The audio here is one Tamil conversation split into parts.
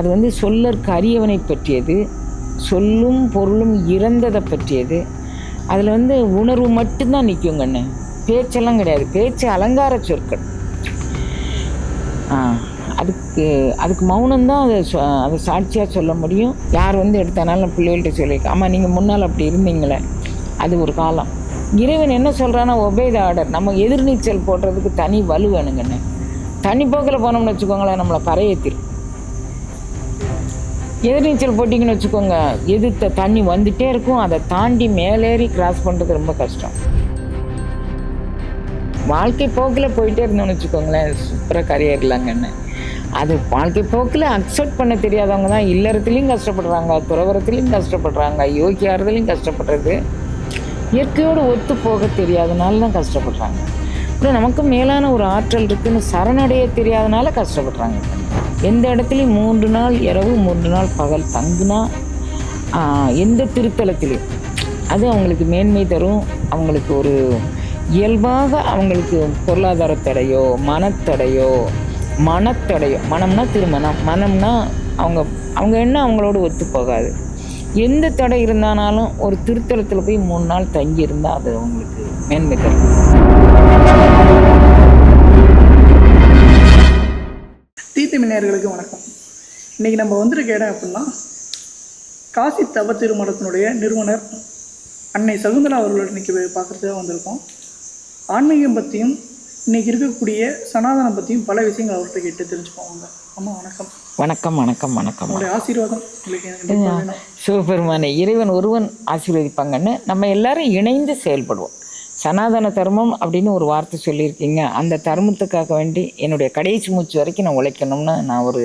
அது வந்து சொல்லற்கு அரியவனை பற்றியது சொல்லும் பொருளும் இறந்ததை பற்றியது. அதில் வந்து உணர்வு மட்டும்தான் நிற்கும் கண்ணு. பேச்செல்லாம் கிடையாது. பேச்சு அலங்கார சொற்கள். ஆ, அதுக்கு அதுக்கு மௌனம்தான் அதை அதை சாட்சியாக சொல்ல முடியும். யார் வந்து எடுத்தனாலும் பிள்ளைகள்கிட்ட சொல்லியிருக்கேன் ஆமாம் நீங்கள் முன்னால் அப்படி இருந்தீங்களே. அது ஒரு காலம். இறைவன் என்ன சொல்கிறான்னா ஒபேத ஆர்டர் நம்ம எதிர்நீச்சல் போடுறதுக்கு தனி வலு வேணுங்கண்ணே. தனி போக்கில் போனோம்னு வச்சுக்கோங்களேன் நம்மளை கரையேற்றிரும் எதிர்நீச்சல் போட்டிங்கன்னு வச்சுக்கோங்க. எதிர்த்த தண்ணி வந்துட்டே இருக்கும். அதை தாண்டி மேலேறி கிராஸ் பண்ணுறது ரொம்ப கஷ்டம். வாழ்க்கை போக்கில் போயிட்டே இருந்தோம்னு வச்சுக்கோங்களேன். சூப்பராக கரையேறலாங்கன்னு அது வாழ்க்கை போக்கில் அக்செப்ட் பண்ண தெரியாதவங்க தான் இல்லறத்துலேயும் கஷ்டப்படுறாங்க துறவரத்துலேயும் கஷ்டப்படுறாங்க யோகியாரத்துலேயும் கஷ்டப்படுறது. இயற்கையோடு ஒத்து போக தெரியாதனால தான் கஷ்டப்படுறாங்க. அப்புறம் நமக்கு மேலான ஒரு ஆற்றல் இருக்குதுன்னு சரணடைய தெரியாதனால கஷ்டப்படுறாங்க. எந்த இடத்துலையும் மூன்று நாள் இரவு மூன்று நாள் பகல் தங்குனா எந்த திருத்தலத்திலையும் அது அவங்களுக்கு மேன்மை தரும். அவங்களுக்கு ஒரு இயல்பாக அவங்களுக்கு பொருளாதார தடையோ மனத்தடையோ மனத்தடையோ மனம்னா திருமணம் மனம்னா அவங்க அவங்க என்ன அவங்களோட ஒத்து போகாது. எந்த தடை இருந்தானாலும் ஒரு திருத்தலத்தில் போய் மூணு நாள் தங்கி இருந்தால் அது அவங்களுக்கு மேன்மை தரும். தீர்த்தமிழர்களுக்கு வணக்கம். இன்னைக்கு நம்ம வந்திருக்க இடம் அப்படின்னா காசி தவ திருமணத்தினுடைய நிறுவனர் அன்னை சகுந்தலா அவர்களோட இன்னைக்கு பார்க்குறதுக்காக வந்திருக்கோம். ஆன்மீகம் பற்றியும் இன்னைக்கு இருக்கக்கூடிய சனாதனம் பற்றியும் பல விஷயங்கள் அவர்கிட்ட கேட்டு தெரிஞ்சுக்குவாங்க அம்மா வணக்கம். வணக்கம் வணக்கம் வணக்கம். உங்களுடைய ஆசீர்வாதம் உங்களுக்கு சிவபெருமானை இறைவன் ஒருவன் ஆசீர்வதிப்பாங்கன்னு நம்ம எல்லாரும் இணைந்து செயல்படுவோம். சனாதன தர்மம் அப்படின்னு ஒரு வார்த்தை சொல்லியிருக்கீங்க. அந்த தர்மத்துக்காக வேண்டி என்னுடைய கடைசி மூச்சு வரைக்கும் நான் உழைக்கணும்னு நான் ஒரு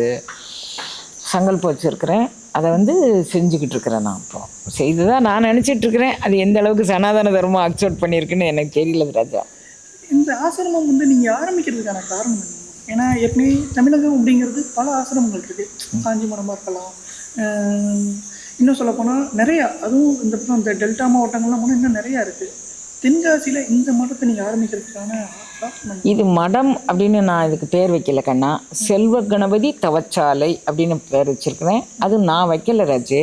சங்கல்பம் வச்சுருக்கிறேன். அதை வந்து செஞ்சுக்கிட்டு இருக்கிறேன் நான் இப்போ. செய்துதான் நான் நினச்சிட்ருக்கிறேன் அது எந்த அளவுக்கு சனாதன தர்மம் அக்செப்ட் பண்ணியிருக்குன்னு எனக்கு தெரியல ராஜா. இந்த ஆசிரமம் வந்து நீங்கள் ஆரம்பிக்கிறதுக்கான காரணம் என்ன? ஏன்னா ஏற்கனவே தமிழகம் அப்படிங்கிறது பல ஆசிரமங்கள் இருக்குது காஞ்சிபுரமாக இருக்கலாம். இன்னும் சொல்லப்போனால் நிறையா அதுவும் இந்த இந்த டெல்டா மாவட்டங்கள்லாம் போனால் இன்னும் நிறையா இருக்குது தென்காசியில் இந்த மடத்தை நீங்கள் ஆரம்பிக்கிறதுக்கான இது மடம் அப்படின்னு நான் இதுக்கு பேர் வைக்கல கண்ணா. செல்வ கணபதி தவச்சாலை அப்படின்னு பேர் வச்சுருக்கிறேன். அது நான் வைக்கல ராஜு.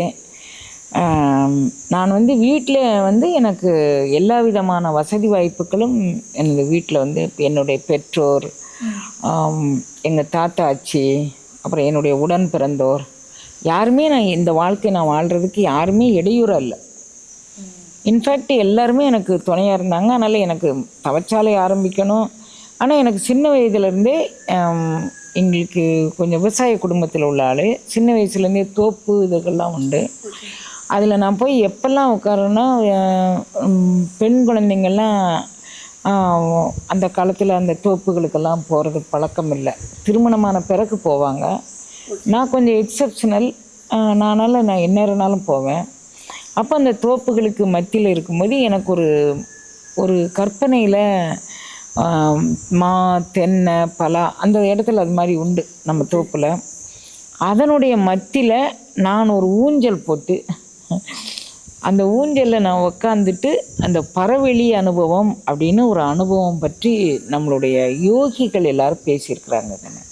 நான் வந்து வீட்டில் வந்து எனக்கு எல்லா விதமான வசதி வாய்ப்புகளும் எனது வீட்டில் வந்து என்னுடைய பெற்றோர் எங்கள் தாத்தா ஆச்சி அப்புறம் என்னுடைய உடன் பிறந்தோர். யாருமே நான் இந்த வாழ்க்கை நான் வாழ்கிறதுக்கு யாருமே இடையூறாக இல்லை இன்ஃபேக்ட் எல்லாருமே எனக்கு துணையாக இருந்தாங்க. அதனால் எனக்கு தவச்சாலை ஆரம்பிக்கணும். ஆனால் எனக்கு சின்ன வயதுலேருந்தே எங்களுக்கு கொஞ்சம் விவசாய குடும்பத்தில் உள்ள ஆள். சின்ன வயசுலேருந்தே தோப்பு இதுகள்லாம் உண்டு. அதில் நான் போய் எப்பெல்லாம் உட்காருன்னா பெண் குழந்தைங்கள்லாம் அந்த காலத்தில் அந்த தோப்புகளுக்கெல்லாம் போகிறது பழக்கம் இல்லை. திருமணமான பிறகு போவாங்க. நான் கொஞ்சம் எக்ஸப்ஷனல் நானால் நான் எந்நேரம்னாலும் போவேன். அப்போ அந்த தோப்புகளுக்கு மத்தியில் இருக்கும்போது எனக்கு ஒரு ஒரு கற்பனையில் மா தென்னை பலா அந்த இடத்துல அது மாதிரி உண்டு நம்ம தோப்பில். அதனுடைய மத்தியில் நான் ஒரு ஊஞ்சல் போட்டு அந்த ஊஞ்சலில் நான் உக்காந்துட்டு அந்த பறவெளி அனுபவம் அப்படின்னு ஒரு அனுபவம் பற்றி நம்மளுடைய யோகிகள் எல்லோரும் பேசியிருக்கிறாங்க. தானே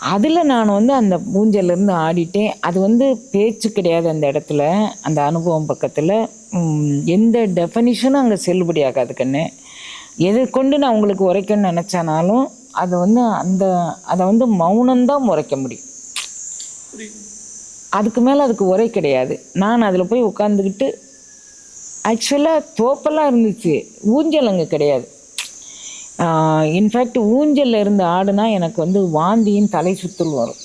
அதில் நான் வந்து அந்த ஊஞ்சல்லேருந்து ஆடிட்டேன். அது வந்து பேச்சு கிடையாது அந்த இடத்துல. அந்த அனுபவம் பக்கத்தில். எந்த டெஃபனிஷனும் அங்கே செல்லுபடியாகாது கண்ணு. எதை கொண்டு நான் உங்களுக்கு உரைக்கணும்னு நினச்சானாலும் அதை வந்து அந்த அதை வந்து மௌனம்தான் உரைக்க முடியும். அதுக்கு மேலே அதுக்கு உரை கிடையாது. நான் அதில் போய் உட்காந்துக்கிட்டு ஆக்சுவலாக தோப்பெல்லாம் இருந்துச்சு. ஊஞ்சல் அங்கே கிடையாது. இன்ஃபேக்ட் ஊஞ்சலில் இருந்து ஆடுனா எனக்கு வந்து வாந்தியின் தலை சுத்தல் வரும்.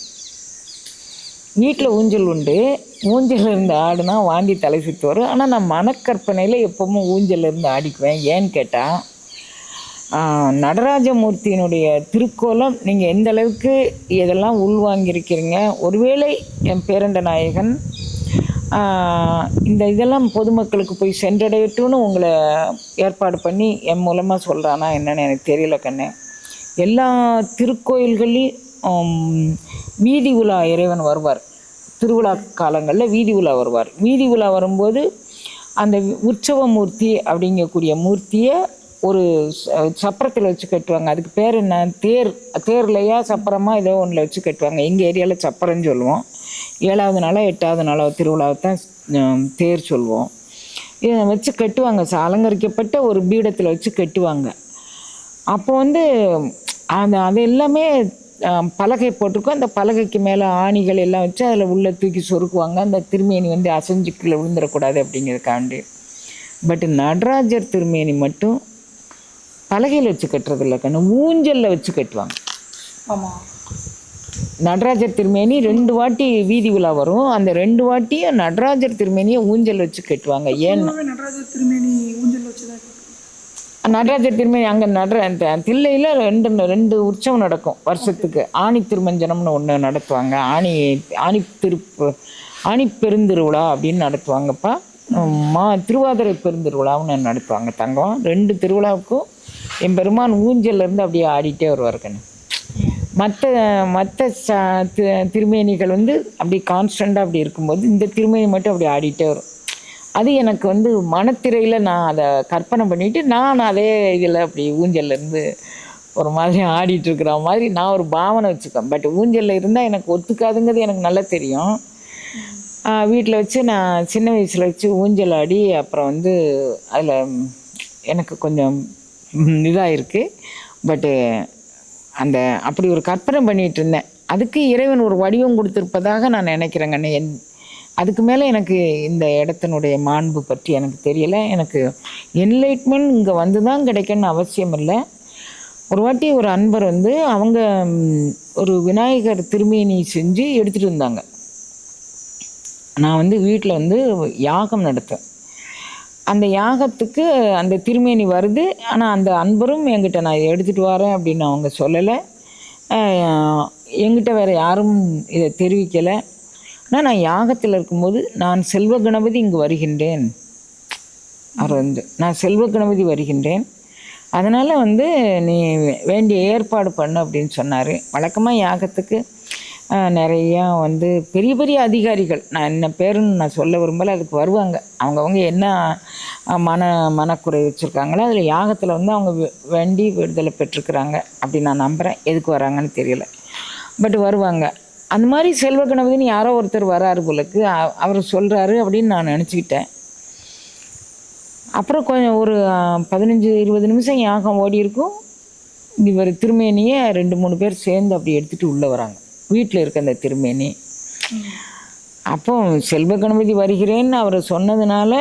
வீட்டில் ஊஞ்சல் உண்டு. ஊஞ்சலில் இருந்து ஆடுனா வாந்தி தலை சுத்து வரும். ஆனால் நான் மனக்கற்பனையில் எப்பவும் ஊஞ்சலில் இருந்து ஆடிக்குவேன். ஏன்னு கேட்டால் நடராஜமூர்த்தியினுடைய திருக்கோலம் நீங்கள் எந்த அளவுக்கு இதெல்லாம் உள்வாங்கியிருக்கிறீங்க? ஒருவேளை என் பேரண்ட நாயகன் இந்த இதெல்லாம் பொதுமக்களுக்கு போய் சென்றடையட்டும்னு உங்களை ஏற்பாடு பண்ணி என் மூலமாக சொல்கிறானா என்னன்னு எனக்கு தெரியல கண்ணே. எல்லா திருக்கோயில்கள்லேயும் வீதி உலா இறைவன் வருவார். திருவிழா காலங்களில் வீதி உலா வருவார். வீதி உலா வரும்போது அந்த உற்சவ மூர்த்தி அப்படிங்கக்கூடிய மூர்த்தியை ஒரு சப்பரத்தில் வச்சு கட்டுவாங்க. அதுக்கு பேர் என்ன? தேர் தேர்லையா சப்பரமாக ஏதோ ஒன்றில் வச்சு கட்டுவாங்க. எங்கள் ஏரியாவில் சப்பரம்னு சொல்லுவோம். ஏழாவது நாளோ எட்டாவது நாளோ திருவிழாவை தான் தேர் சொல்லுவோம் இதை வச்சு கட்டுவாங்க. அலங்கரிக்கப்பட்ட ஒரு பீடத்தில் வச்சு கட்டுவாங்க. அப்போ வந்து அந்த அது எல்லாமே பலகை போட்டிருக்கோம். அந்த பலகைக்கு மேலே ஆணிகள் எல்லாம் வச்சு அதில் உள்ளே தூக்கி சொருக்குவாங்க. அந்த திருமேனி வந்து அசைஞ்சு கீழே விழுந்துடக்கூடாது அப்படிங்கிறதுக்காண்டி. பட் நடராஜர் திருமேனி மட்டும் பலகையில் வச்சு கட்டுறதில்ல. கண்ணு ஊஞ்சலில் வச்சு கட்டுவாங்க. ஆமாம் நடராஜர் திருமேனி ரெண்டு வாட்டி வீதி உலா வரும். அந்த ரெண்டு வாட்டியும் நடராஜர் திருமேனியை ஊஞ்சல் வச்சு கட்டுவாங்க. ஏன்? பொதுவாகவே நடராஜர் திருமேனி ஊஞ்சல் வச்சு நடராஜர் திருமணி அங்கே நட அந்த தில்லையில் ரெண்டு ரெண்டு உற்சவம் நடக்கும் வருஷத்துக்கு. ஆணி திருமஞ்சனம்னு ஒன்று நடத்துவாங்க. ஆணி ஆணி திருப்பு ஆணி பெருந்திருவிழா அப்படின்னு நடத்துவாங்கப்பா. மா திருவாதிரை பெருந்திருவிழான்னு நடத்துவாங்க தங்கம். ரெண்டு திருவிழாவுக்கும் என் பெருமான் ஊஞ்சல்ல இருந்து அப்படியே ஆடிட்டே வருவார் கண்ணு மற்ற மற்ற திருமேனிகள் வந்து அப்படி கான்ஸ்டண்ட்டாக அப்படி இருக்கும்போது இந்த திருமேனி மட்டும் அப்படி ஆடிட்டே வரும். அது எனக்கு வந்து மனத்திரையில் நான் அதை கற்பனை பண்ணிவிட்டு நான் அதே இதில் அப்படி ஊஞ்சல்லேருந்து ஒரு மாதிரி ஆடிட்டு இருக்கிற மாதிரி நான் ஒரு பாவனை வச்சுக்கேன் பட் ஊஞ்சலில் இருந்தால் எனக்கு ஒத்துக்காதுங்கிறது எனக்கு நல்லா தெரியும். வீட்டில் வச்சு நான் சின்ன வயசில் வச்சு ஊஞ்சல் ஆடி அப்புறம் வந்து அதில் எனக்கு கொஞ்சம் இதாக இருக்குது பட்டு அந்த அப்படி ஒரு கற்பனை பண்ணிட்டு இருந்தேன் அதுக்கு இறைவன் ஒரு வடிவம் கொடுத்துருப்பதாக நான் நினைக்கிறேங்கண்ணே என் அதுக்கு மேலே எனக்கு இந்த இடத்தினுடைய மாண்பு பற்றி எனக்கு தெரியலை. எனக்கு என்லைட்மெண்ட் இங்கே வந்து தான் கிடைக்கணும்னு அவசியம் இல்லை. ஒரு வாட்டி ஒரு அன்பர் வந்து அவங்க ஒரு விநாயகர் திருமேனி செஞ்சு எடுத்துகிட்டு வந்தாங்க. நான் வந்து வீட்டில் வந்து யாகம் நடத்தேன். அந்த யாகத்துக்கு அந்த திருமேனி வருது. ஆனால் அந்த அன்பரும் என்கிட்ட நான் எடுத்துகிட்டு வரேன் அப்படின்னு அவங்க சொல்லலை. எங்கிட்ட என்கிட்ட வேறு யாரும் இதை தெரிவிக்கலை. ஆனால் நான் யாகத்தில் இருக்கும்போது நான் செல்வ கணபதி இங்கு வருகின்றேன். அவர் வந்து நான் செல்வ கணபதி வருகின்றேன். அதனால் வந்து நீ வேண்டிய ஏற்பாடு பண்ணு அப்படின்னு சொன்னார். வழக்கமாக யாகத்துக்கு நிறையா வந்து பெரிய பெரிய அதிகாரிகள். நான் என்ன பேருன்னு நான் சொல்ல விரும்பலை அதுக்கு வருவாங்க. அவங்கவுங்க என்ன மன மனக்குறை வச்சுருக்காங்களோ அதில் யாகத்தில் வந்து அவங்க வண்டி வேண்டி விடுதலை பெற்றுக்கிறாங்க அப்படி நான் நம்புகிறேன் எதுக்கு வராங்கன்னு தெரியல. பட் வருவாங்க. அந்த மாதிரி செல்வ கணபதினு யாரோ ஒருத்தர் வராரு போலக்கு அவர் சொல்கிறாரு அப்படின்னு நான் நினச்சிக்கிட்டேன். அப்புறம் கொஞ்சம் ஒரு பதினஞ்சு இருபது நிமிஷம் யாகம் ஓடி இருக்கும் இவர் திருமேனியை ரெண்டு மூணு பேர் சேர்ந்து அப்படி எடுத்துகிட்டு உள்ளே வராங்க. வீட்டில் இருக்க அந்த திருமேனி. அப்போ செல்வ கணபதி வருகிறேன்னு அவர் சொன்னதுனால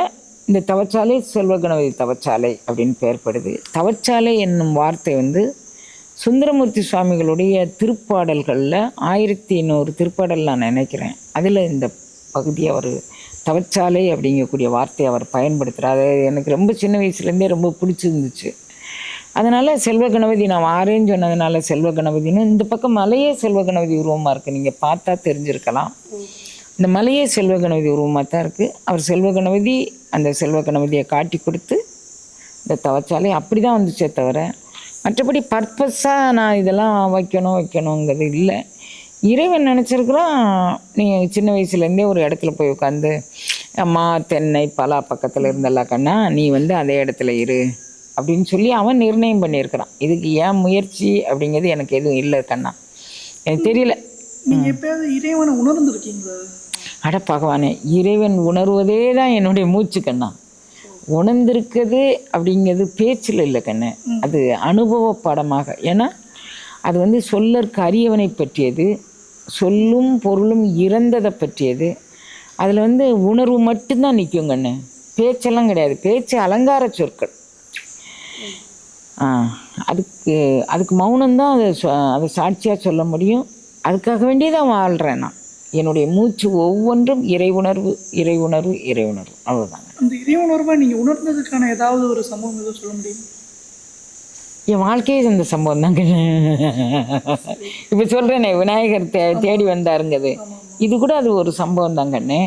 இந்த தவச்சாலை செல்வ கணபதி தவச்சாலை அப்படின்னு பெயர்படுது தவச்சாலை என்னும் வார்த்தை வந்து சுந்தரமூர்த்தி சுவாமிகளுடைய திருப்பாடல்களில் ஆயிரத்தி ஐநூறு திருப்பாடல் நான் நினைக்கிறேன். அதில் இந்த பகுதி அவர் தவச்சாலை அப்படிங்கக்கூடிய வார்த்தையை அவர் பயன்படுத்துகிறார் அது எனக்கு ரொம்ப சின்ன வயசுலேருந்தே ரொம்ப பிடிச்சிருந்துச்சு. அதனால் செல்வ கணபதி நான் வாரேன்னு சொன்னதுனால செல்வ கணபதின்னு இந்த பக்கம் மலையே செல்வ கணபதி உருவமாக இருக்குது நீங்கள் பார்த்தா தெரிஞ்சிருக்கலாம். இந்த மலையே செல்வ கணபதி உருவமாக தான் இருக்குது அவர் செல்வ கணபதி அந்த செல்வ கணபதியை காட்டி கொடுத்து இந்த தவச்சாலை அப்படி தான் வந்துச்சே தவிர மற்றபடி பர்பஸாக நான் இதெல்லாம் வைக்கணும் வைக்கணுங்கிறது இல்லை. இறைவன் நினச்சிருக்கிறான் நீ சின்ன வயசுலேருந்தே ஒரு இடத்துல போய் உட்காந்து அம்மா தென்னை பலா பக்கத்தில் இருந்தெல்லாம் கண்ணா நீ வந்து அதே இடத்துல இரு. அப்படின்னு சொல்லி அவன் நிர்ணயம் பண்ணியிருக்கிறான். இதுக்கு ஏன் முயற்சி அப்படிங்கிறது எனக்கு எதுவும் இல்லை கண்ணா. எனக்கு தெரியல. நீங்கள் எப்பயாவது இறைவனை உணர்ந்துருக்கீங்களா? அட பகவானே இறைவன் உணர்வதே தான் என்னுடைய மூச்சு கண்ணா. உணர்ந்திருக்கிறது அப்படிங்கிறது பேச்சில் இல்லை கண்ணு. அது அனுபவ பாடமாக. ஏன்னா அது வந்து சொல்லற்கு அரியவனை பற்றியது சொல்லும் பொருளும் இறந்ததை பற்றியது. அதில் வந்து உணர்வு மட்டும்தான் நிற்கும் கண்ணு. பேச்செல்லாம் கிடையாது. பேச்சு அலங்கார சொற்கள். அதுக்கு அதுக்கு மௌனம்தான் அதை அதை சாட்சியாக சொல்ல முடியும். அதுக்காக வேண்டியே தான் வாழ்கிறேன் நான். என்னுடைய மூச்சு ஒவ்வொன்றும் இறை உணர்வு இறை உணர்வு இறை உணர்வு. அவ்வளோதாங்க அந்த இறை உணர்வை நீங்கள் உணர்ந்ததுக்கான ஏதாவது ஒரு சம்பவம் எதுவும் சொல்ல முடியுமா? என் வாழ்க்கையே இந்த சம்பவம் தாங்க இப்போ சொல்கிறேனே விநாயகர் தே தேடி வந்தாருங்கிறது இது கூட அது ஒரு சம்பவம் தாங்கண்ணே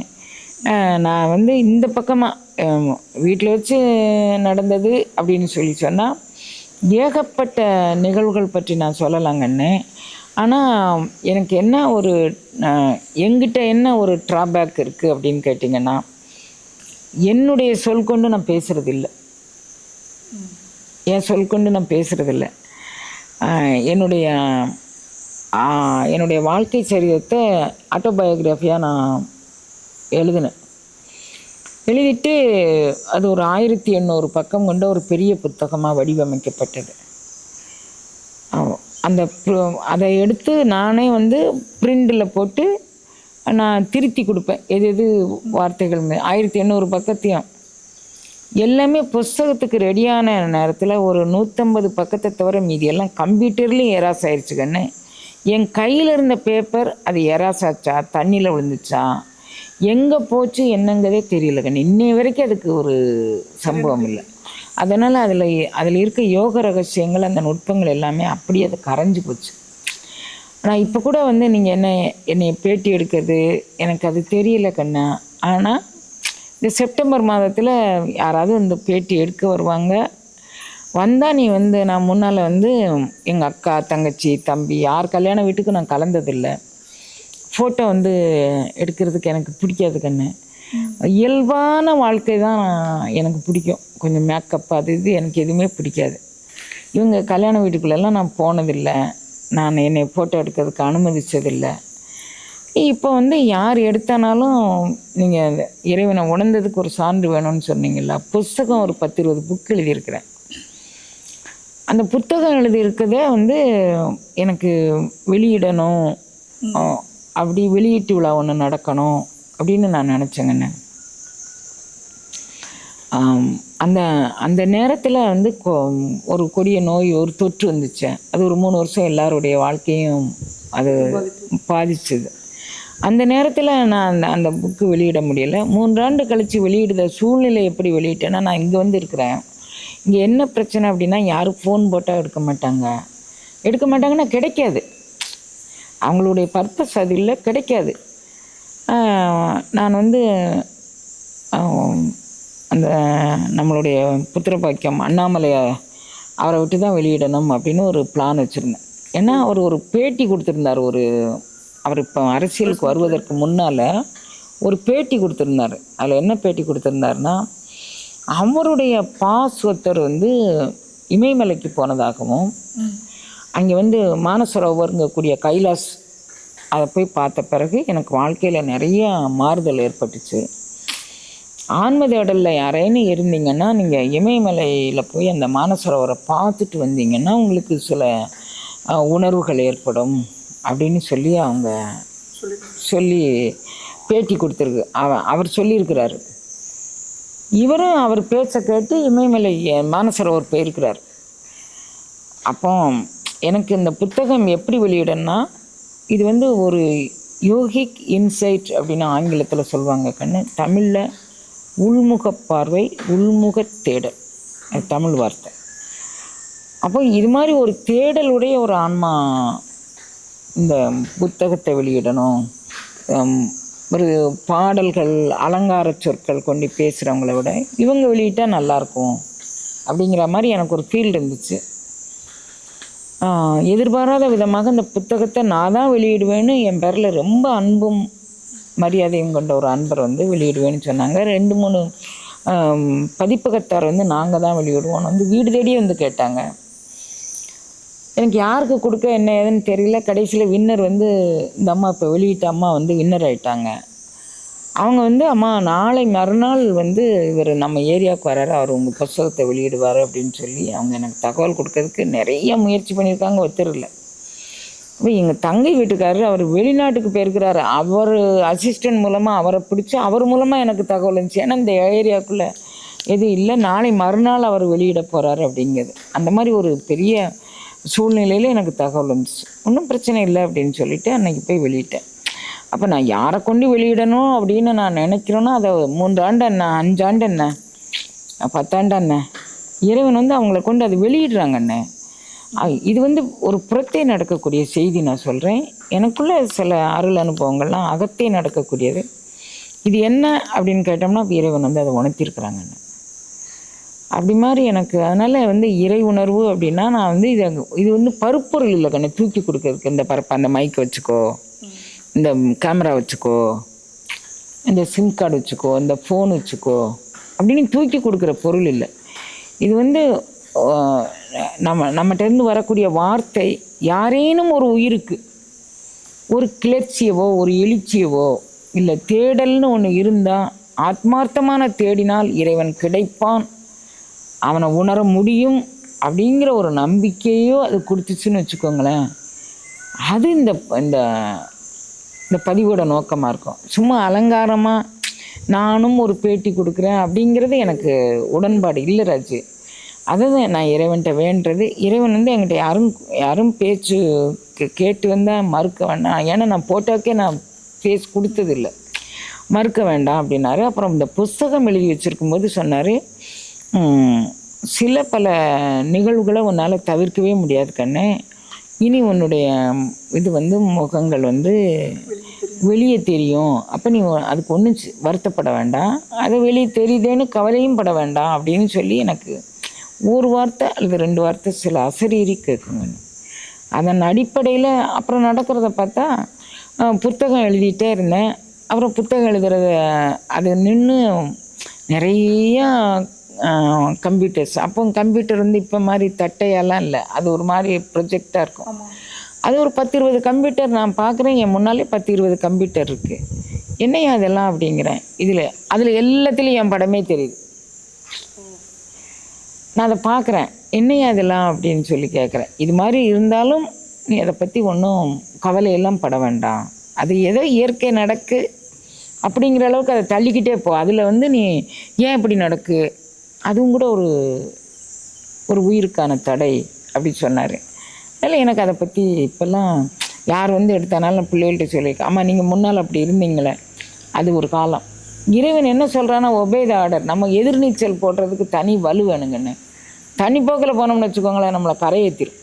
நான் வந்து இந்த பக்கமாக வீட்டில் வச்சு நடந்தது அப்படின்னு சொல்லி சொன்னால் ஏகப்பட்ட நிகழ்வுகள் பற்றி நான் சொல்லலாங்கண்ணே ஆனால் எனக்கு என்ன ஒரு எங்கிட்ட என்ன ஒரு ட்ராபேக் இருக்குது அப்படின்னு கேட்டிங்கன்னா என்னுடைய சொல் கொண்டு நான் பேசுகிறதில்ல என் சொல் கொண்டு நான் பேசுகிறதில்ல என்னுடைய என்னுடைய வாழ்க்கை சரிதத்தை ஆட்டோபயோகிராஃபியாக நான் எழுதினேன். எழுதிட்டு அது ஒரு ஆயிரத்தி எண்ணூறு பக்கம் கொண்ட ஒரு பெரிய புத்தகமாக வடிவமைக்கப்பட்டது. ஆமாம். அந்த அதை எடுத்து நானே வந்து பிரிண்டில் போட்டு நான் திருத்தி கொடுப்பேன். எது எது வார்த்தைகள் ஆயிரத்தி எண்ணூறு பக்கத்தையும். எல்லாமே புஸ்தகத்துக்கு ரெடியான நேரத்தில் ஒரு நூற்றம்பது பக்கத்தை தவிர மீதி எல்லாம் கம்ப்யூட்டர்லேயும் எராஸ் ஆயிடுச்சு என் கையில் இருந்த பேப்பர் அது எராஸ் ஆச்சா? தண்ணியில் விழுந்துச்சா? எங்கே போச்சு என்னங்கிறதே தெரியல கண்ணு. இன்னை வரைக்கும் அதுக்கு ஒரு சம்பவம் இல்லை. அதனால் அதில் அதில் இருக்க யோக ரகசியங்கள் அந்த நுட்பங்கள் எல்லாமே அப்படியே அது கரைஞ்சி போச்சு. ஆனால் இப்போ கூட வந்து நீங்கள் என்ன என்னை பேட்டி எடுக்கிறது எனக்கு அது தெரியல கண்ணா. ஆனால் இந்த செப்டம்பர் மாதத்தில் யாராவது இந்த பேட்டி எடுக்க வருவாங்க. வந்தால் நீ வந்து நான் முன்னால் வந்து எங்கள் அக்கா தங்கச்சி தம்பி யார் கல்யாண வீட்டுக்கு நான் கலந்ததில்லை. ஃபோட்டோ வந்து எடுக்கிறதுக்கு எனக்கு பிடிக்காது கண்ணு. இயல்பான வாழ்க்கை தான் எனக்கு பிடிக்கும். கொஞ்சம் மேக்கப் அது இது எனக்கு எதுவுமே பிடிக்காது. இவங்க கல்யாண வீட்டுக்குள்ளெல்லாம் நான் போனதில்லை. நான் என்னை ஃபோட்டோ எடுக்கிறதுக்கு அனுமதிச்சதில்லை. இப்போ வந்து யார் எடுத்தானாலும் நீங்கள் இறைவனை உணர்ந்ததுக்கு ஒரு சான்று வேணும்னு சொன்னீங்கல்ல புஸ்தகம் ஒரு பத்து இருபது புக் எழுதியிருக்கிறேன். அந்த புத்தகம் எழுதியிருக்கதே வந்து எனக்கு வெளியிடணும். அப்படி வெளியீட்டு விழா ஒன்று நடக்கணும் அப்படின்னு நான் நினச்சேங்கண்ணே. அந்த அந்த நேரத்தில் வந்து கொ- ஒரு கொடிய நோய் ஒரு தொற்று வந்துச்சு. அது ஒரு மூணு வருஷம் எல்லாருடைய வாழ்க்கையும் அது பாதிச்சுது. அந்த நேரத்தில் நான் அந்த அந்த புக்கு வெளியிட முடியல. மூன்றாண்டு கழித்து வெளியிடுத சூழ்நிலை எப்படி வெளியிட்டேன்னா நான் இங்கே வந்து இருக்கிறேன். இங்கே என்ன பிரச்சனை அப்படின்னா யாரும் ஃபோன் போட்டால் எடுக்க மாட்டாங்க. எடுக்க மாட்டாங்கன்னா கிடைக்காது. அவங்களுடைய பர்பஸ் அது இல்லை கிடைக்காது. நான் வந்து அந்த நம்மளுடைய புத்திரபாக்கியம் அண்ணாமலையை அவரை விட்டு தான் வெளியிடணும் அப்படின்னு ஒரு பிளான் வச்சுருந்தேன். ஏன்னா அவர் ஒரு பேட்டி கொடுத்துருந்தார் ஒரு அவர் இப்போ அரசியலுக்கு வருவதற்கு முன்னால் ஒரு பேட்டி கொடுத்துருந்தார். அதில் என்ன பேட்டி கொடுத்துருந்தாருன்னா அவருடைய பாஸ் ஒருத்தர் வந்து இமயமலைக்கு போனதாகவும் அங்கே வந்து மானசரோவருங்கக்கூடிய கைலாஸ் அதை போய் பார்த்த பிறகு எனக்கு வாழ்க்கையில் நிறைய மாறுதல் ஏற்பட்டுச்சு. ஆன்ம தேடலில் யாரேன்னு இருந்தீங்கன்னா நீங்கள் இமயமலையில் போய் அந்த மானசரோவரை பார்த்துட்டு வந்தீங்கன்னா உங்களுக்கு சில உணர்வுகள் ஏற்படும் அப்படின்னு சொல்லி அவங்க சொல்லி பேட்டி கொடுத்துருக்கு. அவ அவர் சொல்லியிருக்கிறாரு. இவரும் அவர் பேச்சை கேட்டு இமயமலை மானசரோவர் போயிருக்கிறார். அப்போ எனக்கு இந்த புத்தகம் எப்படி வெளியிடன்னா இது வந்து ஒரு யோகிக் இன்சைட் அப்படின்னு ஆங்கிலத்தில் சொல்லுவாங்க கண்ணு. தமிழில் உள்முக பார்வை உள்முக தேடல். அது தமிழ் வார்த்தை. அப்போ இது மாதிரி ஒரு தேடலுடைய ஒரு ஆன்மா இந்த புத்தகத்தை வெளியிடணும். ஒரு பாடல்கள் அலங்கார சொற்கள் கொண்டு பேசுகிறவங்கள விட இவங்க வெளியிட்டால் நல்லாயிருக்கும் அப்படிங்கிற மாதிரி எனக்கு ஒரு ஃபீல் இருந்துச்சு. எதிர்பாராத விதமாக இந்த புத்தகத்தை நான் தான் வெளியிடுவேன்னு என் பேரில் ரொம்ப அன்பும் மரியாதையும் கொண்ட ஒரு அன்பர் வந்து வெளியிடுவேன்னு சொன்னாங்க. ரெண்டு மூணு பதிப்பகத்தார் வந்து நாங்கள் தான் வெளியிடுவோம் வந்து வீடு தேடி வந்து கேட்டாங்க. எனக்கு யாருக்கு கொடுக்க என்ன ஏதுன்னு தெரியல. கடைசியில் வின்னர் வந்து இந்த அம்மா இப்போ வெளியிட்ட அம்மா வந்து வின்னர் ஆயிட்டாங்க. அவங்க வந்து அம்மா நாளை மறுநாள் வந்து இவர் நம்ம ஏரியாவுக்கு வராரு அவர் உங்கள் புஸ்தகத்தை வெளியிடுவார் அப்படின்னு சொல்லி அவங்க எனக்கு தகவல் கொடுக்கறதுக்கு நிறைய முயற்சி பண்ணியிருக்காங்க. ஒத்துரில்ல அப்போ எங்கள் தங்கை வீட்டுக்காரர் அவர் வெளிநாட்டுக்கு போயிருக்கிறாரு. அவர் அசிஸ்டன்ட் மூலமாக அவரை பிடிச்சி அவர் மூலமாக எனக்கு தகவல் இருந்துச்சு. ஏன்னா இந்த ஏரியாவுக்குள்ளே எதுவும் இல்லை. நாளை மறுநாள் அவர் வெளியிட போகிறாரு அப்படிங்கிறது. அந்த மாதிரி ஒரு பெரிய சூழ்நிலையில் எனக்கு தகவல் இருந்துச்சு. ஒன்றும் பிரச்சனை இல்லை அப்படின்னு சொல்லிட்டு அன்னைக்கு போய் வெளியிட்டேன். அப்போ நான் யாரை கொண்டு வெளியிடணும் அப்படின்னு நான் நினைக்கிறேன்னா அதை மூன்றாண்டு என்ன அஞ்சாண்டு என்ன பத்தாண்டு என்ன? இறைவன் வந்து அவங்கள கொண்டு அதை வெளியிடுறாங்க அண்ணே. இது வந்து ஒரு புறத்தே நடக்கக்கூடிய செய்தி நான் சொல்கிறேன் எனக்குள்ளே சில அருள் அனுபவங்கள்லாம் அகத்தே நடக்கக்கூடியது. இது என்ன அப்படின்னு கேட்டோம்னா இறைவன் வந்து அதை உணர்த்திருக்கிறாங்க அப்படி மாதிரி எனக்கு அதனால் வந்து இறை உணர்வு அப்படின்னா நான் வந்து இதை இது வந்து பருப்பொருள் இல்லை கண்ணு தூக்கி கொடுக்கறதுக்கு இந்த பரப்பு அந்த மைக் வச்சுக்கோ. இந்த கேமரா வச்சுக்கோ இந்த சிம் கார்டு வச்சுக்கோ இந்த ஃபோன் வச்சுக்கோ அப்படின்னு தூக்கி கொடுக்குற பொருள் இல்லை. இது வந்து நம்ம நம்மகிட்டேருந்து வரக்கூடிய வார்த்தை யாரேனும் ஒரு உயிருக்கு ஒரு கிளர்ச்சியவோ ஒரு எழுச்சியவோ இல்லை தேடல்னு ஒன்று இருந்தால் ஆத்மார்த்தமான தேடினால் இறைவன் கிடைப்பான். அவனை உணர முடியும் அப்படிங்கிற ஒரு நம்பிக்கையோ அது கொடுத்துச்சுன்னு வச்சுக்கோங்களேன். அது இந்த இந்த இந்த பதிவோட நோக்கமாக இருக்கும். சும்மா அலங்காரமாக நானும் ஒரு பேட்டி கொடுக்குறேன் அப்படிங்கிறது எனக்கு உடன்பாடு இல்லை ராஜு. அதுதான் நான் இறைவன்கிட்ட வேண்டது இறைவன் வந்து என்கிட்ட யாரும் யாரும் பேச்சு கே- கேட்டு வந்தால் மறுக்க வேண்டாம். ஏன்னா நான் போட்டோக்கே நான் ஃபேஸ் கொடுத்ததில்லை. மறுக்க வேண்டாம் அப்படின்னாரு. அப்புறம் இந்த புஸ்தகம் எழுதி வச்சிருக்கும்போது சொன்னார் சில பல நிகழ்வுகளை உன்னால் தவிர்க்கவே முடியாது கண்ணு. இனி உன்னுடைய இது வந்து முகங்கள் வந்து வெளியே தெரியும். அப்போ நீ அதுக்கு ஒன்றும் வருத்தப்பட வேண்டாம். அது வெளியே தெரியுதேன்னு கவலையும் பட வேண்டாம் அப்படின்னு சொல்லி எனக்கு ஒரு வார்த்தை அல்லது ரெண்டு வார்த்தை சில அசரீரி கேட்குங்க. அதன் அடிப்படையில் அப்புறம் நடக்கிறத பார்த்தா புத்தகம் எழுதிட்டே இருந்தேன். அப்புறம் புத்தகம் எழுதுறத அது நின்று நிறையா கம்ப்யூட்டர்ஸ் அப்போ கம்ப்யூட்டர் வந்து இப்போ மாதிரி தட்டையெல்லாம் இல்லை. அது ஒரு மாதிரி ப்ரொஜெக்டாக இருக்கும். அது ஒரு பத்து இருபது கம்ப்யூட்டர் நான் பார்க்குறேன் என் முன்னாலே பத்து இருபது கம்ப்யூட்டர் இருக்குது என்னையா அதெல்லாம் அப்படிங்கிறேன். இதில் அதில் எல்லாத்துலேயும் என் படமே தெரியுது. நான் அதை பார்க்குறேன் என்னையா இதெல்லாம் அப்படின்னு சொல்லி கேட்குறேன் இது மாதிரி இருந்தாலும் நீ அதை பற்றி ஒன்றும் கவலையெல்லாம் பட வேண்டாம். அது ஏதோ இயற்கை நடக்கு அப்படிங்கிற அளவுக்கு அதை தள்ளிக்கிட்டே போ. அதில் வந்து நீ ஏன் இப்படி நடக்கு? அதுவும் கூட ஒரு ஒரு உயிருக்கான தடை அப்படி சொன்னார். அதனால் எனக்கு அதை பற்றி இப்போல்லாம் யார் வந்து எடுத்தானாலும் பிள்ளைகள்கிட்ட சொல்லியிருக்கேன் ஆமாம் நீங்கள் முன்னால் அப்படி இருந்தீங்களே அது ஒரு காலம். இறைவன் என்ன சொல்கிறான்னா ஒபேத ஆர்டர் நம்ம எதிர்நீச்சல் போடுறதுக்கு தனி வலு வேணுங்கன்னு. தனி போக்கில் போனோம்னு வச்சுக்கோங்களேன் நம்மளை கரையேற்றிடும்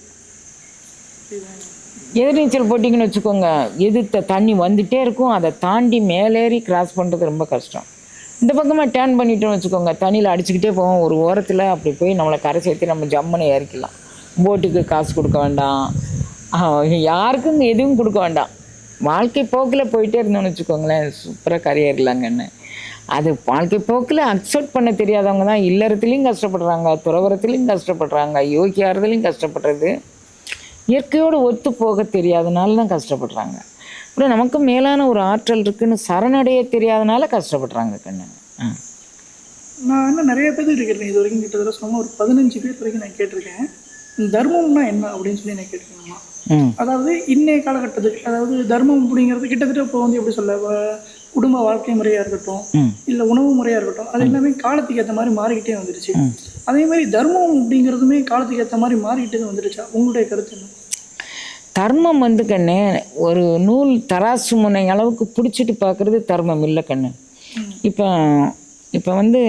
எதிர்நீச்சல் போட்டிங்கன்னு வச்சுக்கோங்க எதிர்த்த தண்ணி வந்துட்டே இருக்கும். அதை தாண்டி மேலேறி கிராஸ் பண்ணுறது ரொம்ப கஷ்டம். இந்த பக்கமாக டேர்ன் பண்ணிட்டோம்னு வச்சுக்கோங்க. தண்ணியில் அடிச்சுக்கிட்டே போவோம். ஒரு ஓரத்தில் அப்படி போய் நம்மளை கரை சேர்த்து நம்ம ஜம்முன்னு இறக்கலாம் போட்டுக்கு காசு கொடுக்க வேண்டாம். யாருக்கும் எதுவும் கொடுக்க வேண்டாம். வாழ்க்கை போக்கில் போயிட்டே இருந்தோம்னு வச்சுக்கோங்களேன். சூப்பராக கரையேறலாங்கன்னு அது வாழ்க்கை போக்கில் அக்செப்ட் பண்ண தெரியாதவங்க தான் இல்லறத்துலேயும் கஷ்டப்படுறாங்க துறவரத்துலேயும் கஷ்டப்படுறாங்க யோகியாரத்துலேயும் கஷ்டப்படுறது. இயற்கையோடு ஒத்து போக தெரியாதனால தான் கஷ்டப்படுறாங்க. அப்புறம் நமக்கு மேலான ஒரு ஆற்றல் இருக்குன்னு சரணடைய தெரியாதனால கஷ்டப்படுறாங்க கண்ணு. ஆ. நான் இன்னும் நிறைய பேர் கேட்டிருக்கேன் இது வரைக்கும் கிட்டத்தட்ட சொன்ன ஒரு பதினஞ்சு பேர் வரைக்கும் நான் கேட்டிருக்கேன். தர்மம்னா என்ன அப்படின்னு சொல்லி நான் கேட்டிருக்கேன்மா ம். அதாவது இன்னைய காலகட்டத்துக்கு அதாவது தர்மம் அப்படிங்கிறது கிட்டத்தட்ட இப்போ வந்து எப்படி சொல்ல குடும்ப வாழ்க்கை முறையாக இருக்கட்டும் இல்லை உணவு முறையாக இருக்கட்டும் அது எல்லாமே காலத்துக்கு ஏற்ற மாதிரி மாறிக்கிட்டே வந்துருச்சு. அதே மாதிரி தர்மம் அப்படிங்கிறதுமே காலத்துக்கு ஏற்ற மாதிரி மாறிக்கிட்டே வந்துருச்சா? உங்களுடைய கருத்து என்ன? தர்மம் வந்து கண்ணு ஒரு நூல் தராசு முனை அளவுக்கு பிடிச்சிட்டு பார்க்குறது தர்மம் இல்லை கண்ணு. இப்போ இப்போ வந்து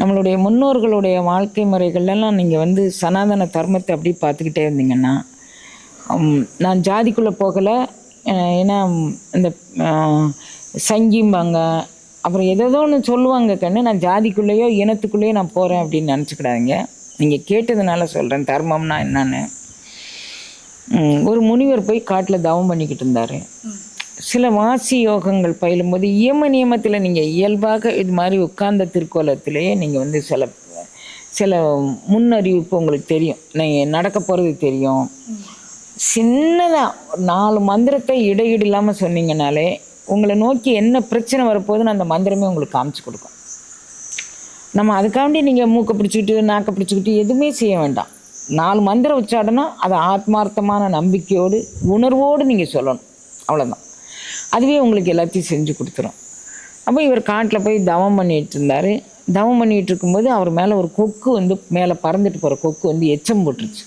நம்மளுடைய முன்னோர்களுடைய வாழ்க்கை முறைகள்லாம் நீங்கள் வந்து சனாதன தர்மத்தை அப்படி பார்த்துக்கிட்டே இருந்தீங்கன்னா நான் ஜாதிக்குள்ளே போகலை ஏன்னா இந்த சங்கிம்பாங்க அப்புறம் ஏதோ ஒன்று சொல்லுவாங்க கண்ணு நான் ஜாதிக்குள்ளேயோ இனத்துக்குள்ளேயோ நான் போகிறேன் அப்படின்னு நினச்சிக்கிடாதீங்க. நீங்கள் கேட்டதுனால சொல்கிறேன் தர்மம்னா என்னன்னு. ஒரு முனிவர் போய் காட்டில் தவம் பண்ணிக்கிட்டு இருந்தார். சில வாசி யோகங்கள் பயிலும்போது இயம நியமத்தில் நீங்கள் இயல்பாக இது மாதிரி உட்கார்ந்த திருக்கோலத்திலேயே நீங்கள் வந்து சில சில முன்னறிவிப்பு உங்களுக்கு தெரியும். நீங்கள் நடக்க போகிறது தெரியும். சின்னதாக நாலு மந்திரத்தை இடையீடு இல்லாமல் சொன்னீங்கனாலே உங்களை நோக்கி என்ன பிரச்சனை வரப்போகுதுன்னு அந்த மந்திரமே உங்களுக்கு காமிச்சு கொடுக்கும். நம்ம அதுக்காண்டி நீங்கள் மூக்கை பிடிச்சிக்கிட்டு நாக்கை பிடிச்சிக்கிட்டு எதுவுமே செய்ய வேண்டாம். நாலு மந்திரம் உச்சாடனா அதை ஆத்மார்த்தமான நம்பிக்கையோடு உணர்வோடு நீங்கள் சொல்லணும். அவ்வளோதான் அதுவே உங்களுக்கு எல்லாத்தையும் செஞ்சு கொடுத்துரும். அப்போ இவர் காட்டில் போய் தவம் பண்ணிகிட்டு இருந்தார். தவம் பண்ணிகிட்டு இருக்கும்போது அவர் மேலே ஒரு கொக்கு வந்து மேலே பறந்துட்டு போகிற கொக்கு வந்து எச்சம் போட்டுருச்சு.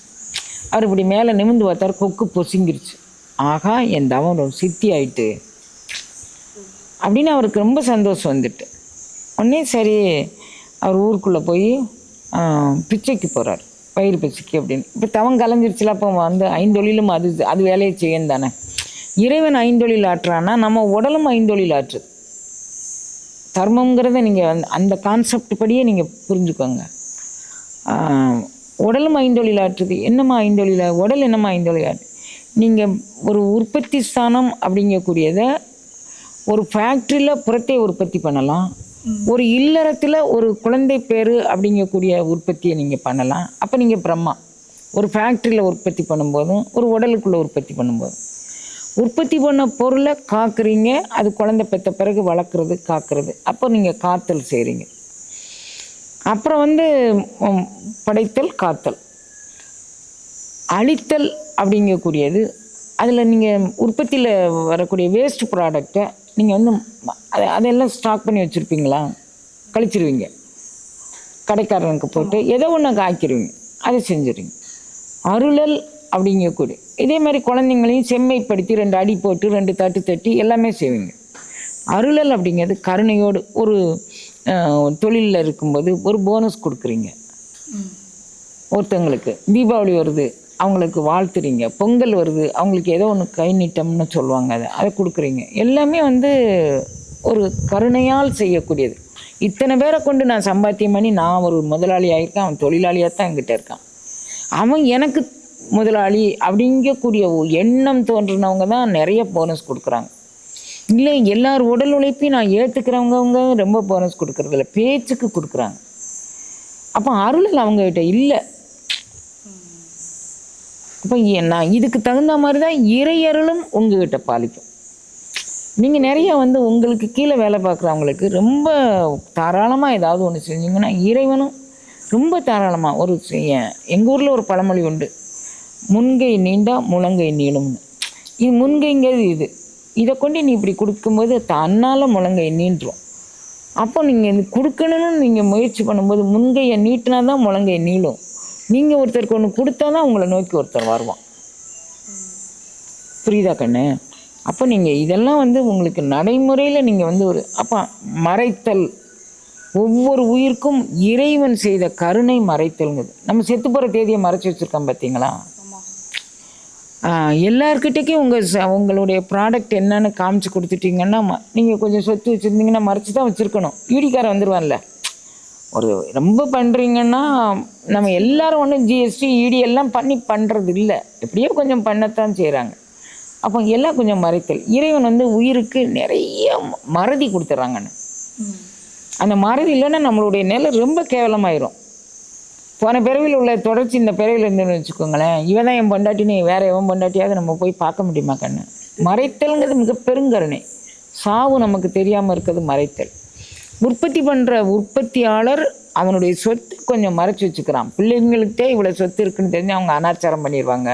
அவர் இப்படி மேலே நிமிர்ந்து பார்த்தாரு கொக்கு பொசுங்கிருச்சு. ஆகா என் தவம் ரொம்ப சித்தி ஆயிட்டு. அப்படின்னு அவருக்கு ரொம்ப சந்தோஷம் வந்துட்டு. உடனே சரி அவர் ஊருக்குள்ளே போய் பிச்சைக்கு போகிறார் பயிர் பசிக்கு அப்படின்னு. இப்போ தவம் கலைஞ்சிருச்சுல அப்போ வந்து ஐந்தொழிலும் அது அது வேலையை செய்யும் தானே. இறைவன் ஐந்தொழில் ஆற்றுறான்னா நம்ம உடலும் ஐந்தொழில் ஆற்றுது தர்மங்கிறத நீங்கள் வந்து அந்த கான்செப்ட் படியே நீங்கள் புரிஞ்சுக்கோங்க. உடலும் ஐந்தொழில் ஆற்றுது. என்னம்மா ஐந்தொழில்? உடல் என்னம்மா ஐந்தொழில் ஆற்று? நீங்கள் ஒரு உற்பத்தி ஸ்தானம் அப்படிங்கக்கூடியதை ஒரு ஃபேக்ட்ரியில் புறத்தை உற்பத்தி பண்ணலாம். ஒரு இல்லறத்தில் ஒரு குழந்தை பேர் அப்படிங்கக்கூடிய உற்பத்தியை நீங்கள் பண்ணலாம். அப்போ நீங்கள் பிரம்மா. ஒரு ஃபேக்ட்ரியில் உற்பத்தி பண்ணும்போதும் ஒரு உடலுக்குள்ளே உற்பத்தி பண்ணும்போதும். உற்பத்தி பண்ண பொருளை காக்குறீங்க அது குழந்தை பெற்ற பிறகு வளர்க்குறது காக்கிறது. அப்போ நீங்கள் காத்தல் செய்கிறீங்க அப்புறம் வந்து படைத்தல் காத்தல். அழித்தல் அப்படிங்கக்கூடியது. அதில் நீங்கள் உற்பத்தியில் வரக்கூடிய வேஸ்ட் ப்ராடக்டை நீங்கள் வந்து அதை அதெல்லாம் ஸ்டாக் பண்ணி வச்சுருப்பீங்களா? கழிச்சிருவீங்க. கடைக்காரனுக்கு போட்டு ஏதோ ஒன்று ஆக்கிடுவீங்க அதை செஞ்சுருவீங்க அருளல் அப்படிங்கக்கூடிய இதே மாதிரி குழந்தைங்களையும் செம்மைப்படுத்தி ரெண்டு அடி போட்டு ரெண்டு தட்டு தட்டி எல்லாமே செய்வீங்க. அருளல் அப்படிங்கிறது கருணையோடு ஒரு தொழிலில் இருக்கும்போது ஒரு போனஸ் கொடுக்குறீங்க. ஒருத்தங்களுக்கு தீபாவளி வருது அவங்களுக்கு வாழ்த்துறீங்க. பொங்கல் வருது. அவங்களுக்கு ஏதோ ஒன்று கை நீட்டம்னு சொல்லுவாங்க அதை. அதை கொடுக்குறீங்க. எல்லாமே வந்து ஒரு கருணையால் செய்யக்கூடியது. இத்தனை பேரை கொண்டு நான் சம்பாத்தியம் பண்ணி நான் ஒரு முதலாளி ஆகியிருக்கேன் அவன் தொழிலாளியாக தான் என்கிட்ட இருக்கான். அவன் எனக்கு முதலாளி அப்படிங்கக்கூடிய எண்ணம் தோன்றினவங்க தான் நிறைய போனஸ் கொடுக்குறாங்க. இல்லை எல்லார் உடல் உழைப்பையும் நான் ஏற்றுக்கிறவங்கவுங்க ரொம்ப போனஸ் கொடுக்குறதில்ல. பேச்சுக்கு கொடுக்குறாங்க. அப்போ அருள் அவங்ககிட்ட இல்லை. அப்போ நான் இதுக்கு தகுந்த மாதிரி தான் இறையருளும் உங்ககிட்ட பாலிக்கும். நீங்கள் நிறைய வந்து உங்களுக்கு கீழே வேலை பார்க்குறவங்களுக்கு ரொம்ப தாராளமாக ஏதாவது ஒன்று செஞ்சீங்கன்னா இறைவனும் ரொம்ப தாராளமாக ஒரு எங்கள் ஊரில் ஒரு பழமொழி உண்டு. முன்கை நீண்டா முழங்கை நீளும்னு. இது முன்கைங்கிறது இது. இதை கொண்டு நீ இப்படி கொடுக்கும்போது தன்னால் முழங்கை நீண்டுரும். அப்போ நீங்கள் இது கொடுக்கணும்னு நீங்கள் முயற்சி பண்ணும்போது முன்கையை நீட்டினா தான் முழங்கை நீளும். நீங்கள் ஒருத்தருக்கு ஒன்று கொடுத்தா தான் உங்களை நோக்கி ஒருத்தர் வருவான். புரியுதா கண்ணு? அப்போ நீங்கள் இதெல்லாம் வந்து உங்களுக்கு நடைமுறையில் நீங்கள் வந்து ஒரு அப்போ மறைத்தல் ஒவ்வொரு உயிருக்கும் இறைவன் செய்த கருணை மறைத்தல்ங்குது நம்ம செத்து போகிற தேதியை மறைச்சி வச்சுருக்கோம் பார்த்தீங்களா எல்லாருக்கிட்டேயும் உங்கள் உங்களுடைய ப்ராடக்ட் என்னன்னு காமிச்சு கொடுத்துட்டீங்கன்னா நீங்கள் கொஞ்சம் சொத்து வச்சுருந்தீங்கன்னா மறைச்சி தான் வச்சுருக்கணும். ஈடிக்காரன் வந்துடுவான்ல ஒரு ரொம்ப பண்ணுறீங்கன்னா நம்ம எல்லாரும் ஒன்றும் ஜிஎஸ்டி இடி எல்லாம் பண்ணி பண்ணுறது இல்லை. எப்படியோ கொஞ்சம் பண்ணத்தான் செய்கிறாங்க அப்போ எல்லாம் கொஞ்சம் மறைத்தல். இறைவன் வந்து உயிருக்கு நிறைய மறதி கொடுத்துட்றாங்கன்னு அந்த மறதி இல்லைன்னா நம்மளுடைய நிலை ரொம்ப கேவலமாயிரும். போன பிறவியில் உள்ள தொடர்ச்சி இந்த பிறவியில் இருந்துன்னு வச்சுக்கோங்களேன் இவன் தான் என் பொண்டாட்டினே வேற எவன் பொண்டாட்டியாவது நம்ம போய் பார்க்க முடியுமா கண்ணு? மறைத்தல்ங்கிறது மிக பெருங்கருணை சாவு நமக்கு தெரியாமல் இருக்கிறது மறைத்தல். உற்பத்தி பண்ணுற உற்பத்தியாளர் அவனுடைய சொத்து கொஞ்சம் மறைச்சி வச்சுக்கிறான். பிள்ளைங்களுக்கே இவ்வளோ சொத்து இருக்குன்னு தெரிஞ்சு அவங்க அனாச்சாரம் பண்ணிடுவாங்க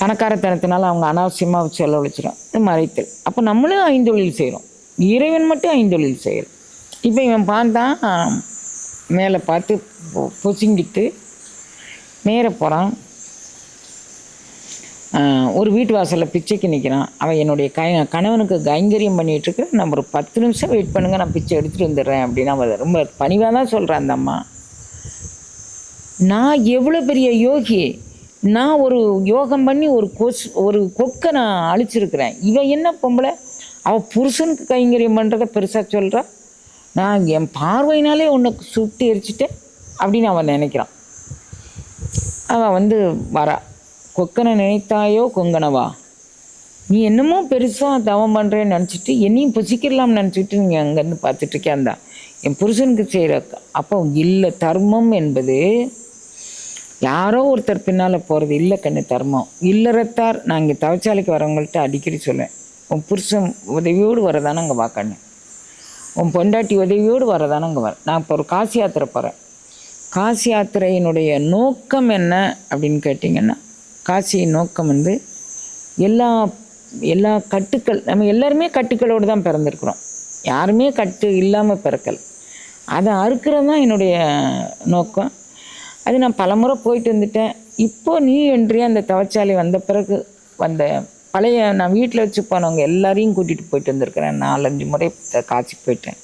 பணக்காரத்தனத்தினால அவங்க அனாவசியமாக செலவழிச்சிடும் இது மறைத்தல். அப்போ நம்மளும் ஐந்தொழில் செய்கிறோம் இறைவன் மட்டும் ஐந்தொழில் செய்கிறோம் இப்போ இவன் பார்த்தான் மேலே பார்த்து பொசுங்கிட்டு நேர போகிறான் ஒரு வீட்டு வாசலில் பிச்சைக்கு நிற்கிறான் அவன் என்னுடைய க கணவனுக்கு கைங்கரியம் பண்ணிகிட்ருக்கு நம்ம ஒரு பத்து நிமிஷம் வெயிட் பண்ணுங்கள் நான் பிச்சை எடுத்துகிட்டு வந்துடுறேன் அப்படின்னு அவன் ரொம்ப பணிவாக தான் சொல்கிறான் அந்த அம்மா. நான் எவ்வளோ பெரிய யோகி. நான் ஒரு யோகம் பண்ணி ஒரு கொஸ் ஒரு கொக்கை நான் அழிச்சிருக்கிறேன். இவன் என்ன பொம்பளை? அவள் புருஷனுக்கு கைங்கரியம் பண்ணுறத பெருசாக சொல்கிறா நான் என் பார்வையினாலே உன்னை சுட்டு எரிச்சிட்டேன் அப்படின்னு அவன் நினைக்கிறான். அவன் வந்து வரா. கொக்கனை நினைத்தாயோ கொங்கனவா? நீ என்னமோ பெருசாக தவம் பண்ணுறேன்னு நினச்சிட்டு என்னையும் புசிக்கிடலாம்னு நினச்சிட்டு நீங்கள் அங்கேருந்து பார்த்துட்டு அந்த என் புருஷனுக்கு செய்கிற அப்போ இல்லை தர்மம் என்பது யாரோ ஒருத்தர் பின்னால் போகிறது இல்லை கண்ணு தர்மம். இல்லறத்தார் நான் இங்கே தவச்சாலைக்கு வரவங்கள்ட்ட அடிக்கடி சொல்லுவேன் உன் புருஷன் உதவியோடு வரதானே அங்கே வா கண்ணு. உன் பொண்டாட்டி உதவியோடு வரதானே அங்கே வர நான் இப்போ ஒரு காசி யாத்திரை போகிறேன் காசி யாத்திரையினுடைய நோக்கம் என்ன அப்படின்னு கேட்டிங்கன்னா காசியின் நோக்கம் வந்து எல்லா எல்லா கட்டுக்கள் நம்ம எல்லாருமே கட்டுக்களோடு தான் பிறந்திருக்கிறோம். யாருமே கட்டு இல்லாமல் பிறக்கல். அதை அறுக்கிறது தான் என்னுடைய நோக்கம். அது நான் பலமுறை போயிட்டு வந்துட்டேன். இப்போ நீ என்று அந்த தவச்சாலை வந்த பிறகு வந்த பழைய நான் வீட்டில் வச்சு போனவங்க எல்லாரையும் கூட்டிகிட்டு போயிட்டு வந்திருக்கிறேன். நாலஞ்சு முறை த- காட்சிக்கு போயிட்டேன்.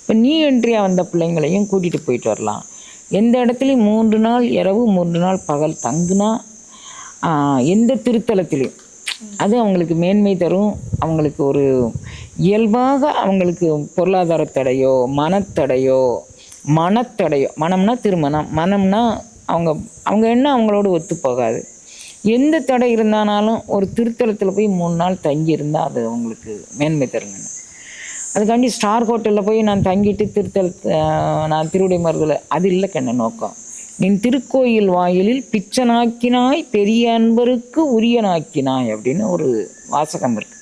இப்போ நீ என்றியா வந்த பிள்ளைங்களையும் கூட்டிகிட்டு போயிட்டு வரலாம். எந்த இடத்துலையும் மூன்று நாள் இரவு மூன்று நாள் பகல் தங்குனா எந்த திருத்தலத்திலையும். அது அவங்களுக்கு மேன்மை தரும். அவங்களுக்கு ஒரு இயல்பாக அவங்களுக்கு பொருளாதார தடையோ மனத்தடையோ மனத்தடையோ மனம்னா திருமணம் மனம்னா அவங்க அவங்க என்ன அவங்களோட ஒத்து போகாது. எந்த தடை இருந்தானாலும் ஒரு திருத்தலத்தில் போய் மூணு நாள் தங்கியிருந்தால் அது அவங்களுக்கு மேன்மை தருங்க அதுக்காண்டி ஸ்டார் ஹோட்டலில் போய் நான் தங்கிட்டு திருத்தல நான் திருவிடை மருதில் அது இல்லை கண்ண நோக்கம். நின் திருக்கோயில் வாயிலில் பிச்சனாக்கினாய் பெரிய அன்பருக்கு உரியனாக்கினாய் அப்படின்னு ஒரு வாசகம் இருக்கு.